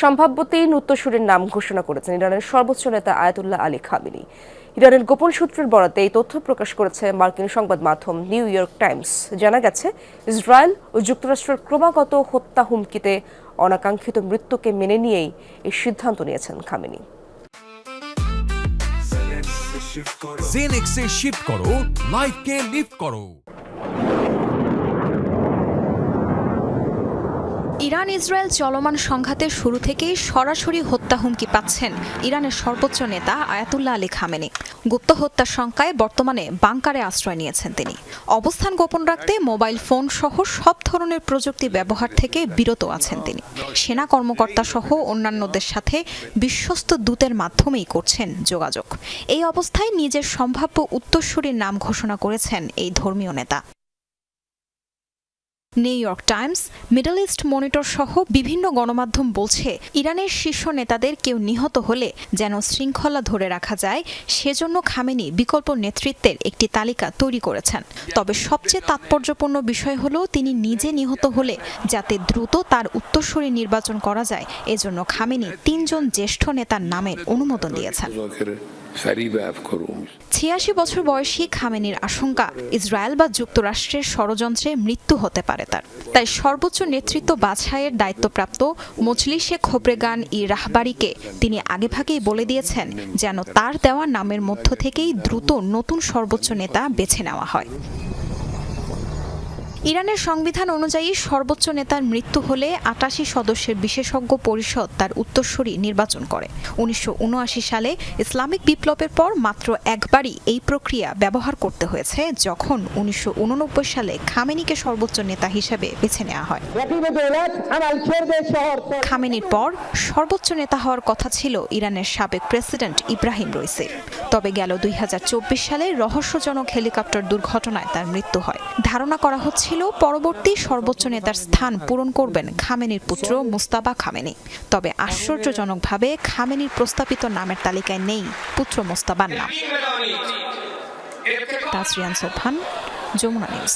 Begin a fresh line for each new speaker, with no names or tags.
সম্ভাব্য তিন উত্তরসূরির নাম ঘোষণা করেছেন ইরানের সর্বোচ্চ নেতা আয়াতুল্লাহ আলী খামিনি। ইরানের গোপন সূত্রের বরাতে এই তথ্য প্রকাশ করেছে মার্কিন সংবাদ মাধ্যম নিউ ইয়র্ক টাইমস। জানা গেছে, ইসরায়েল ও যুক্তরাষ্ট্রের ক্রমাগত হত্যা হুমকিতে অনাকাঙ্ক্ষিত মৃত্যুকে মেনে নিয়েই এই সিদ্ধান্ত নিয়েছেন খামেনি।
জেনেক্সে শিফট করো লাইফকে লিফট করো।
ইরান ইসরায়েল চলমান সংঘাতের শুরু থেকেই সরাসরি হত্যা হুমকি পাচ্ছেন ইরানের সর্বোচ্চ নেতা আয়াতুল্লাহ আলী খামেনি। গুপ্ত হত্যার শঙ্কায় বর্তমানে বাংকারে আশ্রয় নিয়েছেন তিনি। অবস্থান গোপন রাখতে মোবাইল ফোন সহ সব ধরনের প্রযুক্তি ব্যবহার থেকে বিরত আছেন তিনি। সেনা কর্মকর্তা সহ অন্যান্যদের সাথে বিশ্বস্ত দূতের মাধ্যমেই করছেন যোগাযোগ। এই অবস্থায় নিজের সম্ভাব্য উত্তরসূরির নাম ঘোষণা করেছেন এই ধর্মীয় নেতা। New York Times Middle East monitor সহ বিভিন্ন গণমাধ্যম বলছে, ইরানের শীর্ষ নেতাদের কেউ নিহত হলে যেন শৃঙ্খলা ধরে রাখা যায়, সেজন্য খামেনি বিকল্প নেতৃত্বের একটি তালিকা তৈরি করেছেন। তবে সবচেয়ে তাৎপর্যপূর্ণ বিষয় হলো, তিনি নিজে নিহত হলে যাতে দ্রুত তার উত্তরসূরি নির্বাচন করা যায়, এজন্য খামেনি তিনজন জ্যেষ্ঠ নেতার নামের অনুমোদন দিয়েছেন। ছিয়াশি বছর বয়সী খামেনির আশঙ্কা, ইসরায়েল বা যুক্তরাষ্ট্রের ষড়যন্ত্রে মৃত্যু হতে পারে তার। তাই সর্বোচ্চ নেতৃত্ব বাছাইয়ের দায়িত্বপ্রাপ্ত মজলিশে খোবরেগান ই রাহবারিকে তিনি আগেভাগেই বলে দিয়েছেন যেন তার দেওয়া নামের মধ্য থেকেই দ্রুত নতুন সর্বোচ্চ নেতা বেছে নেওয়া হয়। ইরানের সংবিধান অনুযায়ী সর্বোচ্চ নেতার মৃত্যু হলে আটাশি সদস্যের বিশেষজ্ঞ পরিষদ তার উত্তরসূরি নির্বাচন করে। উনিশশো উনআশি সালে ইসলামিক বিপ্লবের পর মাত্র একবারই এই প্রক্রিয়া ব্যবহার করতে হয়েছে, যখন উনিশশো সালে খামেনিকে সর্বোচ্চ নেতা হিসেবে বেছে নেওয়া হয়। খামেনির পর সর্বোচ্চ নেতা হওয়ার কথা ছিল ইরানের সাবেক প্রেসিডেন্ট ইব্রাহিম রইসে। তবে গেল দুই হাজার চব্বিশ সালে রহস্যজনক হেলিকপ্টার দুর্ঘটনায় তার মৃত্যু হয়। ধারণা করা হচ্ছে হচ্ছিল পরবর্তী সর্বোচ্চ নেতার স্থান পূরণ করবেন খামেনির পুত্র মুস্তাবা খামেনি। তবে আশ্চর্যজনকভাবে খামেনির প্রস্তাবিত নামের তালিকায় নেই পুত্র মোস্তাবার নাম। তাসরিয়ান সোফান যমুনা নিউজ।